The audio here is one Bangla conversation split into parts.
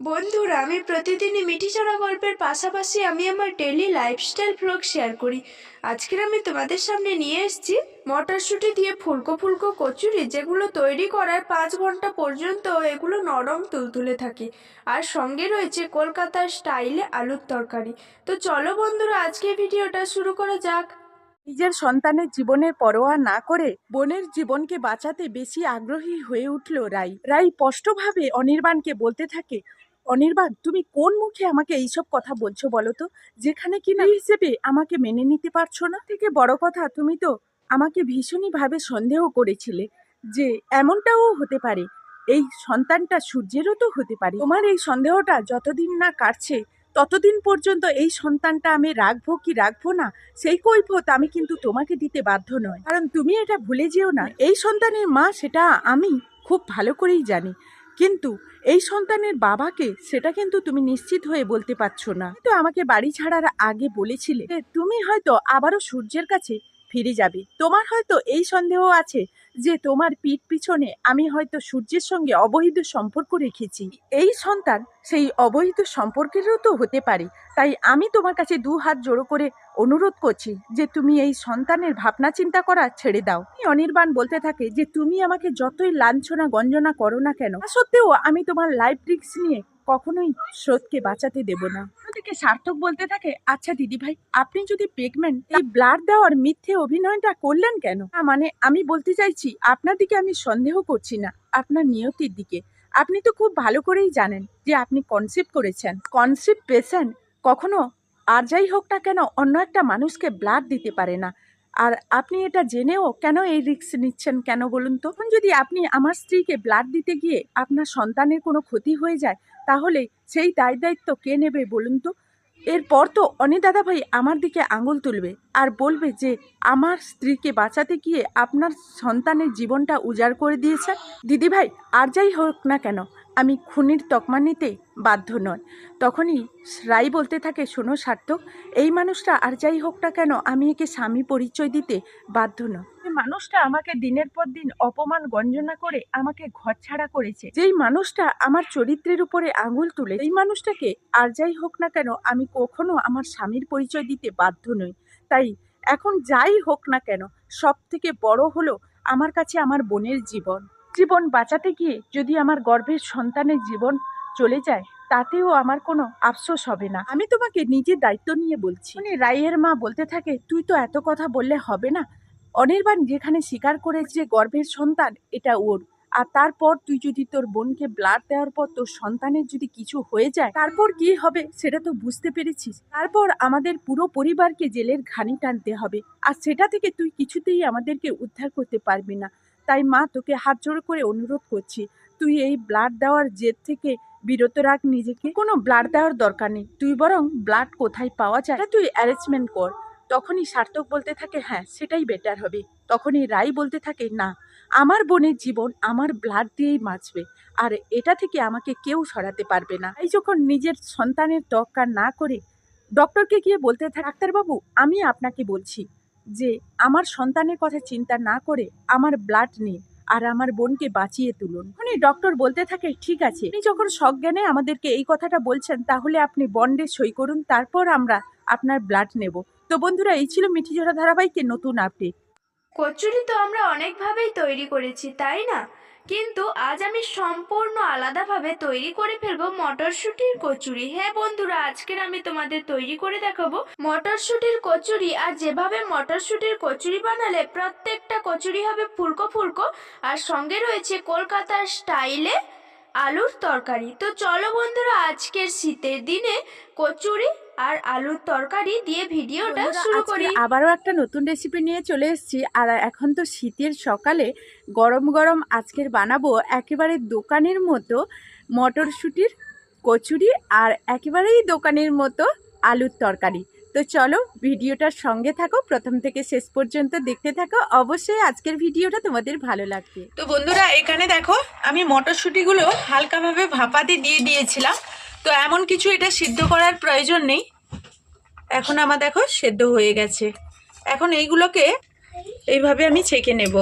বন্ধুরা, আমি প্রতিদিনই মিঠি চড়া গল্পের পাশাপাশি আমি আমার ডেলি লাইফস্টাইল ব্লগ শেয়ার করি। আজকের আমি তোমাদের সামনে নিয়ে এসেছি মটরশুঁটি দিয়ে ফুলকো ফুলকো কচুরি, যেগুলো তৈরি করার পাঁচ ঘণ্টা পর্যন্ত এগুলো নরম তুলতুলে থাকে। আর সঙ্গে রয়েছে কলকাতার স্টাইলে আলুর তরকারি। তো চলো বন্ধুরা আজকে ভিডিওটা শুরু করা যাক। নিজের সন্তানের জীবনের পরোয়া না করে বোনের জীবনকে বাঁচাতে বেশি আগ্রহী হয়ে উঠল রাই। রাই স্পষ্টভাবে অনির্বাণকে বলতে থাকে, অনির্বাণ, তুমি কোন মুখে আমাকে এইসব কথা বলছো বলো তো? যেখানে কি না হিসেবে আমাকে মেনে নিতে পারছ না? থেকে বড় কথা, তুমি তো আমাকে ভীষণই ভাবে সন্দেহ করেছিলে যে এমনটাও হতে পারে। এই সন্তানটা সূর্যেরও তো হতে পারে। তোমার এই সন্দেহটা যতদিন না কাটছে ততদিন পর্যন্ত এই সন্তানটা আমি রাখব কি রাখব না, সেই কৈফত আমি কিন্তু তোমাকে দিতে বাধ্য নয় কারণ তুমি এটা ভুলে যেও না, এই সন্তানের মা সেটা আমি খুব ভালো করেই জানি। কিন্তু এই সন্তানের বাবাকে সেটা কিন্তু তুমি নিশ্চিত হয়ে বলতে পারছ না। তো আমাকে বাড়ি ছাড়ার আগে বলেছিলে তুমি হয়তো আবারও সূর্যের কাছে ফিরে যাবে। তোমার হয়তো এই সন্দেহ আছে যে তোমার পিঠ পিছনে আমি হয়তো সূর্যের সঙ্গে অবৈধ সম্পর্ক রেখেছি। এই সন্তান সেই অবৈধ সম্পর্কেরও তো হতে পারে। তাই আমি তোমার কাছে দু হাত জোড়ো করে অনুরোধ করছি যে তুমি এই সন্তানের ভাবনা চিন্তা করা ছেড়ে দাও। অনির্বাণ বলতে থাকে যে তুমি আমাকে যতই লাঞ্ছনা গঞ্জনা করো না কেন সত্ত্বেও আমি তোমার লাইফ রিক্স নিয়ে কখনোই স্রোতকে বাঁচাতে দেব না। ওদিকে সার্থক বলতে থাকে আচ্ছা দিদি ভাই, আপনি যদি প্রেগনেন্ট এই ব্লাড দেওয়ার মিথ্যে অভিনয়টা করলেন কেন? মানে আমি বলতে চাইছি, আপনার দিকে আমি সন্দেহ করছি না, আপনার নিয়তির দিকে। আপনি তো খুব ভালো করেই জানেন যে আপনি কনসেপ্ট করেছেন। কনসেপ্ট পেশেন্ট কখনো আর যাই হোক না কেন, অন্য একটা মানুষকে ব্লাড দিতে পারে না। আর আপনি এটা জেনেও কেন এই রিস্ক নিচ্ছেন কেন বলুন তো? যদি আপনি আমার স্ত্রীকে ব্লাড দিতে গিয়ে আপনার সন্তানের কোনো ক্ষতি হয়ে যায়, তাহলে সেই দায় দায়িত্ব কে নেবে বলুন তো? এরপর তো অনি দাদা ভাই আমার দিকে আঙুল তুলবে আর বলবে যে, আমার স্ত্রীকে বাঁচাতে গিয়ে আপনার সন্তানের জীবনটা উজাড় করে দিয়েছে দিদি ভাই, আর যাই হোক না কেন আমি খুনির তকমা নিতে বাধ্য নয় তখনই রাই বলতে থাকে শোনো সার্থক এই মানুষটা আর যাই হোক না কেন আমি একে স্বামী পরিচয় দিতে বাধ্য নয় এই মানুষটা আমাকে দিনের পর দিন অপমান গঞ্জনা করে আমাকে ঘর ছাড়া করেছে। যেই মানুষটা আমার চরিত্রের উপরে আঙুল তুলে এই মানুষটাকে আর যাই হোক না কেন আমি কখনো আমার স্বামীর পরিচয় দিতে বাধ্য নই। তাই এখন যাই হোক না কেন সব থেকে বড় হলো আমার কাছে আমার বোনের জীবন। জীবন বাঁচাতে গিয়ে যদি আমার গর্ভের সন্তানের জীবন চলে যায় তাতেও আমার কোনো আফসোস হবে না। আমি তোমাকে নিজের দায়িত্ব নিয়ে বলছি। মানে রাইয়ের মা বলতে থাকে তুই তো এত কথা বললে হবে না। অনির্বাণ যেখানে স্বীকার করেছে যে গর্ভের সন্তান এটা ওর। আর তারপর তুই যদি তোর বোনকে ব্লাড দেওয়ার পর তোর সন্তানের যদি কিছু হয়ে যায় তারপর কি হবে সেটা তো বুঝতে পেরেছিস। তারপর আমাদের পুরো পরিবারকে জেলের ঘানি টানতে হবে। আর সেটা থেকে তুই কিছুতেই আমাদেরকে উদ্ধার করতে পারবি না। তাই মা তোকে হাত জোড়ো করে অনুরোধ করছি, তুই এই ব্লাড দেওয়ার জেদ থেকে বিরত রাখ নিজেকে। কোনো ব্লাড দেওয়ার দরকার নেই, তুই বরং ব্লাড কোথায় পাওয়া যায় তুই অ্যারেঞ্জমেন্ট কর। তখনই সার্থক বলতে থাকে হ্যাঁ সেটাই বেটার হবে। তখনই রাই বলতে থাকে, না, আমার বোনের জীবন আমার ব্লাড দিয়েই বাঁচবে, আর এটা থেকে আমাকে কেউ সরাতে পারবে না। এই যখন নিজের সন্তানের দরকার না করে ডক্টরকে গিয়ে বলতে থাকে, ডাক্তারবাবু, আমি আপনাকে বলছি যে আমার সন্তানের কথা চিন্তা না করে আমার ব্লাড নিন আর আমার বোনকে বাঁচিয়ে তুলুন। মানে ডক্টর বলতে থাকে, ঠিক আছে, আপনি যখন সজ্ঞানে আমাদেরকে এই কথাটা বলছেন, তাহলে আপনি বন্ডে সই করুন, তারপর আমরা আপনার ব্লাড নেব। তো বন্ধুরা, এই ছিল মিঠি জোড়া ধারাবাহিকের নতুন আপডেট কচুরি তো আমরা অনেকভাবেই তৈরি করেছি, তাই না? কিন্তু আজ আমি সম্পূর্ণ আলাদাভাবে তৈরি করে ফেলব মটরশুঁটির কচুরি। হ্যাঁ বন্ধুরা, আজকের আমি তোমাদের তৈরি করে দেখাবো মটরশুঁটির কচুরি। আর যেভাবে মটরশুঁটির কচুরি বানালে প্রত্যেকটা কচুরি হবে ফুলকো ফুলকো, আর সঙ্গে রয়েছে কলকাতার স্টাইলে আলুর তরকারি। তো চলো বন্ধুরা, আজকের শীতের দিনে কচুরি আর আলুর তরকারি দিয়ে ভিডিওটা শুরু করি। আবারও একটা নতুন রেসিপি নিয়ে চলে এসেছি। আর এখন তো শীতের সকালে গরম গরম আজকের বানাবো একেবারে দোকানের মতো মটরশুঁটির কচুরি আর একেবারেই দোকানের মতো আলুর তরকারি। তো চলো ভিডিওটার সঙ্গে থাকো প্রথম থেকে শেষ পর্যন্ত দেখতে থাকো। অবশ্যই আজকের ভিডিওটা তোমাদের ভালো লাগবে। তো বন্ধুরা এখানে দেখো আমি মটরশুঁটিগুলো হালকাভাবে ভাপাতে দিয়ে দিয়েছিলাম। তো এমন কিছু এটা সিদ্ধ করার প্রয়োজন নেই। এখন আমার দেখো সেদ্ধ হয়ে গেছে। এখন এইগুলোকে এইভাবে আমি ছেঁকে নেব।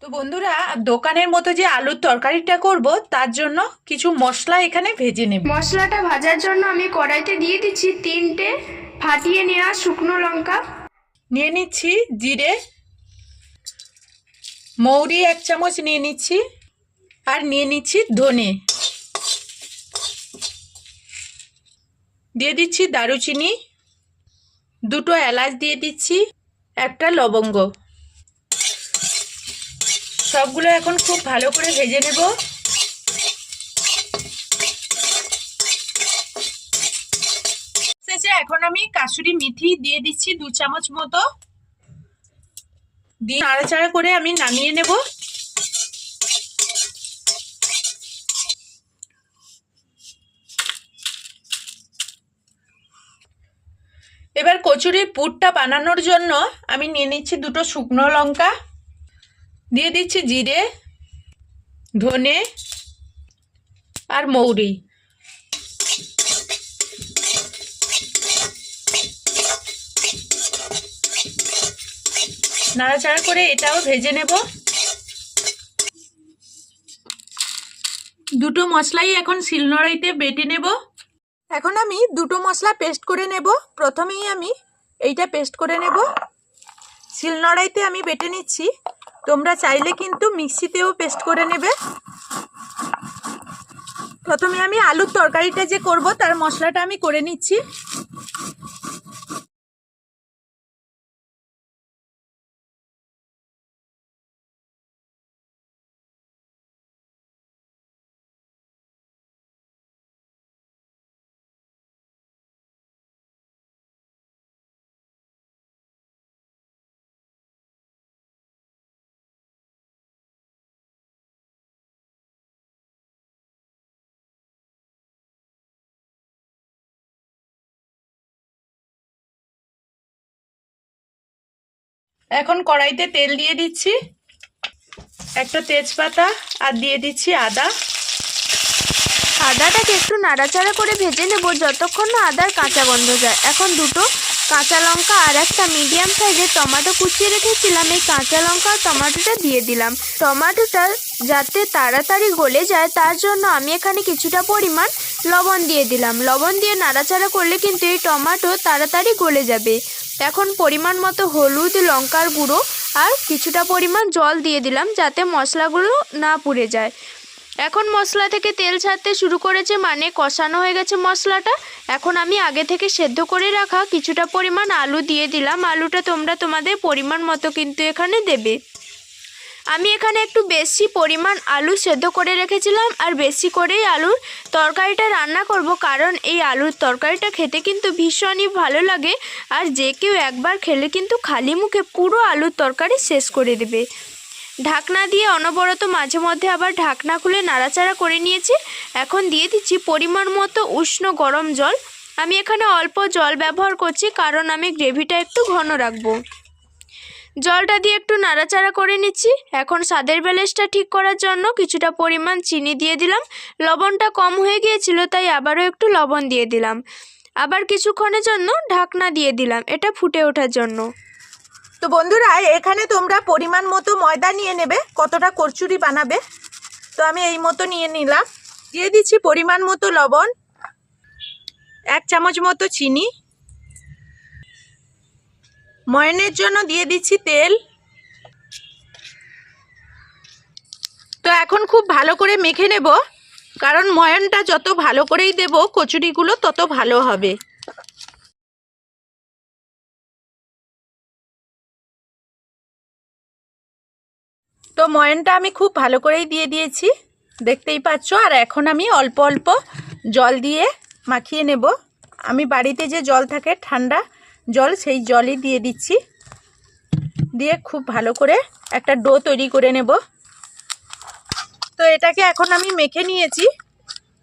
তো বন্ধুরা দোকানের মতো যে আলুর তরকারিটা করব তার জন্য কিছু মশলা এখানে ভেজে নেব। মশলাটা ভাজার জন্য আমি কড়াইতে দিয়ে দিচ্ছি তিনটে ফাটিয়ে নেওয়া শুকনো লঙ্কা। নিয়ে নিচ্ছি জিরে। মৌরি এক চামচ নিয়ে নিচ্ছি। আর নিয়ে নিচ্ছি ধনে। দিয়ে দিচ্ছি দারুচিনি। দুটো এলাচ দিয়ে দিচ্ছি, একটা লবঙ্গ। সবগুলো এখন খুব ভালো করে ভেজে নেব। এখন আমি কাসুরি মেথি দিয়ে দিচ্ছি দু চামচ মতো। দিয়ে নাড়াচাড়া করে আমি নামিয়ে নেব। এবার কচুরির পুরটা বানানোর জন্য আমি নিয়ে নিচ্ছি দুটো শুকনো লঙ্কা, দিয়ে দিচ্ছি জিরে, ধনে আর মৌরি। নাড়াচাড়া করে এটাও ভেজে নেব। দুটো মশলাই এখন শিলনোড়াইতে বেটে নেব। এখন আমি দুটো মশলা পেস্ট করে নেব। প্রথমেই আমি এইটা পেস্ট করে নেব। শিলনড়াইতে আমি বেটে নিচ্ছি। তোমরা চাইলে কিন্তু মিক্সিতেও পেস্ট করে নেবে। প্রথমে আমি আলুর তরকারিটা যে করব, তার মশলাটা আমি করে নিচ্ছি। এখন কড়াইতে তেল দিয়ে দিচ্ছি। একটা তেজপাতা আর দিয়ে দিচ্ছি আদা। আদাটাকে একটু নাড়াচাড়া করে ভেজে নেব যতক্ষণ না আদার কাঁচা গন্ধ যায়। এখন দুটো কাঁচা লঙ্কা আর একটা মিডিয়াম সাইজের টমেটো কুচিয়ে রেখেছিলাম। এই কাঁচা লঙ্কা আর টমেটোটা দিয়ে দিলাম। টমেটোটা যাতে তাড়াতাড়ি গলে যায়, তার জন্য আমি এখানে কিছুটা পরিমাণ লবণ দিয়ে দিলাম। লবণ দিয়ে নাড়াচাড়া করলে কিন্তু এই টমেটো তাড়াতাড়ি গলে যাবে। এখন পরিমাণ মতো হলুদ, লঙ্কার গুঁড়ো আর কিছুটা পরিমাণ জল দিয়ে দিলাম যাতে মশলাগুলো না পুড়ে যায়। এখন মশলা থেকে তেল ছাড়তে শুরু করেছে মানে কষানো হয়ে গেছে মশলাটা। এখন আমি আগে থেকে সেদ্ধ করে রাখা কিছুটা পরিমাণ আলু দিয়ে দিলাম। আলুটা তোমরা তোমাদের পরিমাণ মতো কিন্তু এখানে দেবে। আমি এখানে একটু বেশি পরিমাণ আলু সেদ্ধ করে রেখেছিলাম আর বেশি করেই আলুর তরকারিটা রান্না করব কারণ এই আলুর তরকারিটা খেতে কিন্তু ভীষণই ভালো লাগে আর যে কেউ একবার খেলে কিন্তু খালি মুখে পুরো আলুর তরকারি শেষ করে দেবে। ঢাকনা দিয়ে অনবরত মাঝে মধ্যে আবার ঢাকনা খুলে নাড়াচাড়া করে নিয়েছি। এখন দিয়ে দিচ্ছি পরিমাণ মতো উষ্ণ গরম জল। আমি এখানে অল্প জল ব্যবহার করছি কারণ আমি গ্রেভিটা একটু ঘন রাখব। জলটা দিয়ে একটু নাড়াচাড়া করে নিচ্ছি। এখন স্বাদের ব্যালেন্সটা ঠিক করার জন্য কিছুটা পরিমাণ চিনি দিয়ে দিলাম। লবণটা কম হয়ে গিয়েছিল, তাই আবারও একটু লবণ দিয়ে দিলাম। আবার কিছুক্ষণের জন্য ঢাকনা দিয়ে দিলাম, এটা ফুটে ওঠার জন্য। তো বন্ধুরা, এখানে তোমরা পরিমাণ মতো ময়দা নিয়ে নেবে, কতটা করচুরি বানাবে। তো আমি এই মতো নিয়ে নিলাম। দিয়ে দিচ্ছি পরিমাণ মতো লবণ, এক চামচ মতো চিনি। ময়নের জন্য দিয়ে দিচ্ছি তেল। তো এখন খুব ভালো করে মেখে নেব, কারণ ময়নটা যত ভালো করেই দেব, কচুরিগুলো তত ভালো হবে। তো ময়নটা আমি খুব ভালো করেই দিয়ে দিয়েছি, দেখতেই পাচ্ছ। আর এখন আমি অল্প অল্প জল দিয়ে মাখিয়ে নেব। আমি বাড়িতে যে জল থাকে ঠান্ডা জল, সেই জলই দিয়ে দিচ্ছি। দিয়ে খুব ভালো করে একটা ডো তৈরি করে নেব। তো এটাকে এখন আমি মেখে নিয়েছি।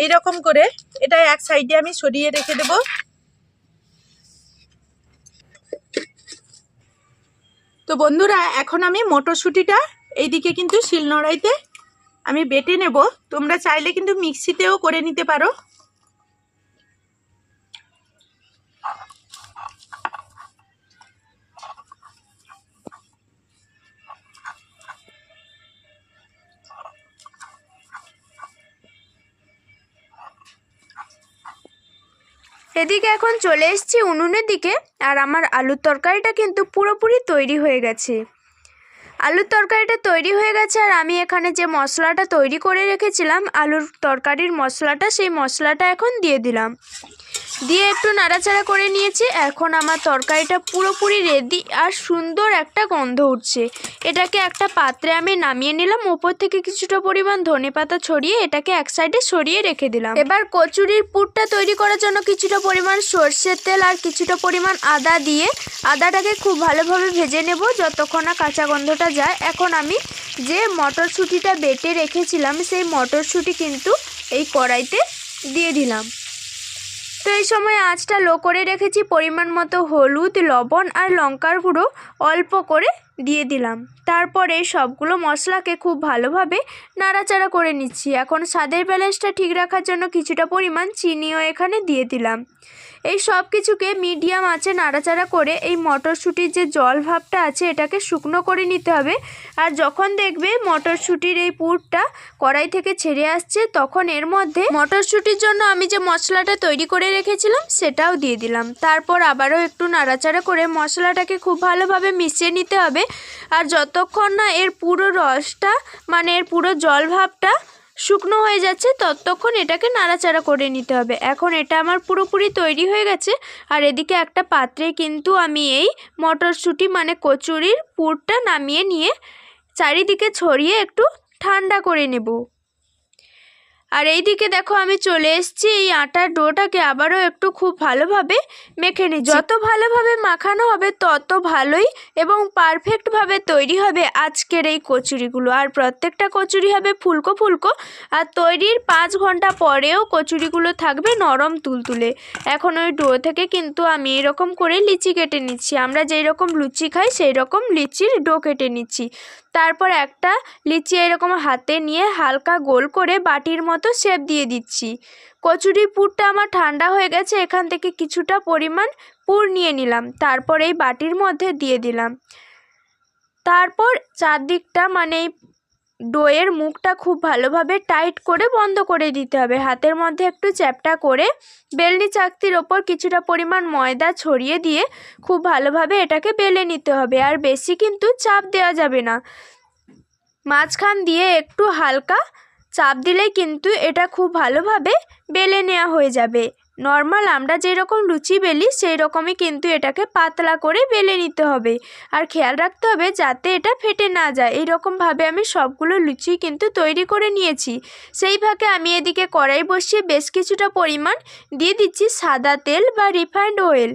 এই রকম করে এটা এক সাইডে আমি সরিয়ে রেখে দেব। তো বন্ধুরা, এখন আমি মটরশুঁটিটা এইদিকে কিন্তু শিলনোড়াইতে আমি বেটে নেব। তোমরা চাইলে কিন্তু মিক্সিতেও করে নিতে পারো। এদিকে এখন চলে এসছি উনুনের দিকে, আর আমার আলুর তরকারিটা কিন্তু পুরোপুরি তৈরি হয়ে গেছে। আলুর তরকারিটা তৈরি হয়ে গেছে, আর আমি এখানে যে মশলাটা তৈরি করে রেখেছিলাম, আলুর তরকারির মশলাটা, সেই মশলাটা এখন দিয়ে দিলাম। দিয়ে একটু নাড়াচাড়া করে নিয়েছি। এখন আমার তরকারিটা পুরোপুরি রেডি আর সুন্দর একটা গন্ধ উঠছে। এটাকে একটা পাত্রে আমি নামিয়ে নিলাম। ওপর থেকে কিছুটা পরিমাণ ধনেপাতা ছড়িয়ে এটাকে এক সাইডে সরিয়ে রেখে দিলাম। এবার কচুরির পুরটা তৈরি করার জন্য কিছুটা পরিমাণ সর্ষের তেল আর কিছুটা পরিমাণ আদা দিয়ে আদাটাকে খুব ভালোভাবে ভেজে নেব যতক্ষণ না কাঁচা গন্ধটা যায়। এখন আমি যে মটরশুঁটিটা বেটে রেখেছিলাম, সেই মটরশুঁটি কিন্তু এই কড়াইতে দিয়ে দিলাম। তো এই সময় আঁচটা লো করে রেখেছি, পরিমাণ মতো হলুদ, লবণ আর লঙ্কার গুঁড়ো অল্প করে দিয়ে দিলাম। তারপরে সবগুলো মশলাকে খুব ভালোভাবে নাড়াচাড়া করে নিচ্ছি। এখন স্বাদের ব্যালেন্সটা ঠিক রাখার জন্য কিছুটা পরিমাণ চিনিও এখানে দিয়ে দিলাম। এই সব কিছুকে মিডিয়াম আঁচে নাড়াচাড়া করে এই মটরশুঁটির যে জল ভাবটা আছে, এটাকে শুকনো করে নিতে হবে। আর যখন দেখবে মটরশুঁটির এই পুরটা কড়াই থেকে ছেড়ে আসছে, তখন এর মধ্যে মটরশুঁটির জন্য আমি যে মশলাটা তৈরি করে রেখেছিলাম, সেটাও দিয়ে দিলাম। তারপর আবারও একটু নাড়াচাড়া করে মশলাটাকে খুব ভালোভাবে মিশিয়ে নিতে হবে। আর যতক্ষণ না এর পুরো রসটা মানে এর পুরো জল ভাবটা শুকনো হয়ে যাচ্ছে, ততক্ষণ এটাকে নাড়াচাড়া করে নিতে হবে। এখন এটা আমার পুরোপুরি তৈরি হয়ে গেছে। আর এদিকে একটা পাত্রে কিন্তু আমি এই মটরশুঁটি মানে কচুরির পুরটা নামিয়ে নিয়ে চারিদিকে ছড়িয়ে একটু ঠান্ডা করে নেব। আর এই দিকে দেখো আমি চলে এসেছি এই আটার ডোটাকে আবারও একটু খুব ভালোভাবে মেখে নিই। যত ভালোভাবে মাখানো হবে তত ভালোই এবং পারফেক্টভাবে তৈরি হবে আজকের এই কচুরিগুলো। আর প্রত্যেকটা কচুরি হবে ফুলকো ফুলকো আর তৈরির পাঁচ ঘণ্টা পরেও কচুরিগুলো থাকবে নরম তুলতুলে। এখন ওই ডো থেকে কিন্তু আমি এরকম করে লিচি কেটে নিচ্ছি। আমরা যেই রকম লুচি খাই সেই রকম লিচির ডো কেটে নিচ্ছি। তারপর একটা লিচি এরকম হাতে নিয়ে হালকা গোল করে বাটির মতো শেপ দিয়ে দিচ্ছি। কচুরি পুরটা আমার ঠান্ডা হয়ে গেছে, এখান থেকে কিছুটা পরিমাণ পুর নিয়ে নিলাম, তারপর এই বাটির মধ্যে দিয়ে দিলাম। তারপর চারদিকটা মানে ডোয়ের মুখটা খুব ভালোভাবে টাইট করে বন্ধ করে দিতে হবে। হাতের মধ্যে একটু চ্যাপটা করে বেলনি চাকতির ওপর কিছুটা পরিমাণ ময়দা ছড়িয়ে দিয়ে খুব ভালোভাবে এটাকে বেলে নিতে হবে। আর বেশি কিন্তু চাপ দেওয়া যাবে না। মাঝখান দিয়ে একটু হালকা চাপ দিলেই কিন্তু এটা খুব ভালোভাবে বেলে নেওয়া হয়ে যাবে। নর্মাল আমরা যেরকম লুচি বেলি সেই রকমই কিন্তু এটাকে পাতলা করে বেলে নিতে হবে। আর খেয়াল রাখতে হবে যাতে এটা ফেটে না যায়। এইরকমভাবে আমি সবগুলো লুচি কিন্তু তৈরি করে নিয়েছি। সেই ফাঁকে আমি এদিকে কড়াই বসিয়ে বেশ কিছুটা পরিমাণ দিয়ে দিচ্ছি সাদা তেল বা রিফাইন্ড অয়েল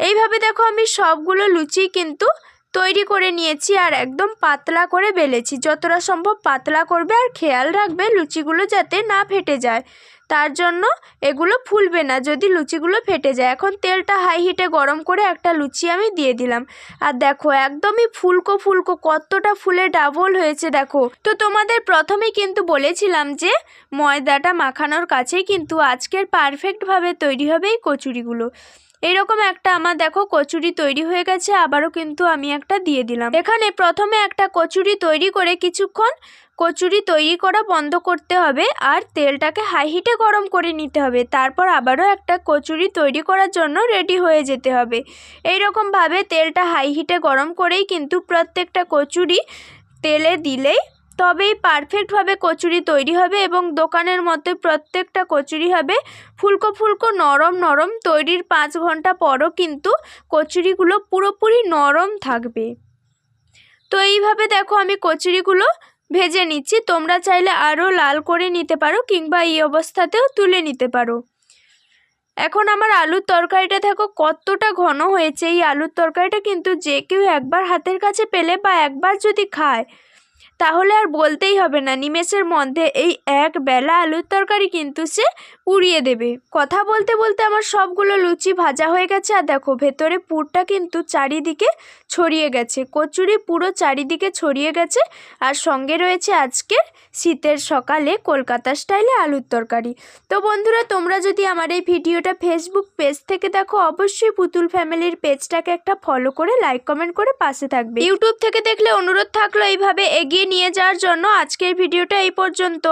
এইভাবে দেখো আমি সবগুলো লুচি কিন্তু তৈরি করে নিয়েছি আর একদম পাতলা করে বেলেছি। যতটা সম্ভব পাতলা করবে আর খেয়াল রাখবে লুচিগুলো যাতে না ফেটে যায়। তার জন্য এগুলো ফুলবে না যদি লুচিগুলো ফেটে যায়। এখন তেলটা হাই হিটে গরম করে একটা লুচি আমি দিয়ে দিলাম। আর দেখো, একদমই ফুলকো ফুলকো, কতটা ফুলে ডাবল হয়েছে দেখো। তো তোমাদের প্রথমেই কিন্তু বলেছিলাম যে, ময়দাটা মাখানোর কাছেই কিন্তু আজকের পারফেক্টভাবে তৈরি হবে এই কচুরিগুলো। এইরকম একটা আমার দেখো কচুরি তৈরি হয়ে গেছে, আবারও কিন্তু আমি একটা দিয়ে দিলাম। এখানে প্রথমে একটা কচুরি তৈরি করে কিছুক্ষণ কচুরি তৈরি করা বন্ধ করতে হবে আর তেলটাকে হাই হিটে গরম করে নিতে হবে। তারপর আবারও একটা কচুরি তৈরি করার জন্য রেডি হয়ে যেতে হবে। এই রকমভাবে তেলটা হাই হিটে গরম করেই কিন্তু প্রত্যেকটা কচুরি তেলে দিলেই তবেই পারফেক্টভাবে কচুরি তৈরি হবে এবং দোকানের মধ্যে প্রত্যেকটা কচুরি হবে। ফুলকো ফুলকো নরম নরম তৈরির পাঁচ ঘণ্টা পরও কিন্তু কচুরিগুলো পুরোপুরি নরম থাকবে। তো এইভাবে দেখো আমি কচুরিগুলো ভেজে নিচ্ছি। তোমরা চাইলে আরও লাল করে নিতে পারো কিংবা এই অবস্থাতেও তুলে নিতে পারো। এখন আমার আলুর তরকারিটা দেখো কতটা ঘন হয়েছে। এই আলুর তরকারিটা কিন্তু যে কেউ একবার হাতের কাছে পেলে বা একবার যদি খায় তাহলে আর বলতেই হবে না, নিমেষের মধ্যে এই এক বেলা আলুর তরকারি কিন্তু সে উড়িয়ে দেবে। কথা বলতে বলতে আমার সবগুলো লুচি ভাজা হয়ে গেছে আর দেখো ভেতরে পুরটা কিন্তু চারিদিকে ছড়িয়ে গেছে, কচুরি পুরো চারিদিকে ছড়িয়ে গেছে আর সঙ্গে রয়েছে আজকের শীতের সকালে কলকাতা স্টাইলে আলুর তরকারি। তো বন্ধুরা, তোমরা যদি আমার এই ভিডিওটা ফেসবুক পেজ থেকে দেখো, অবশ্যই পুতুল ফ্যামিলির পেজটাকে একটা ফলো করে লাইক কমেন্ট করে পাশে থাকবে। ইউটিউব থেকে দেখলে অনুরোধ থাকল, এইভাবে এগিয়ে নিয়ে যাওয়ার জন্য আজকের ভিডিওটা এই পর্যন্ত।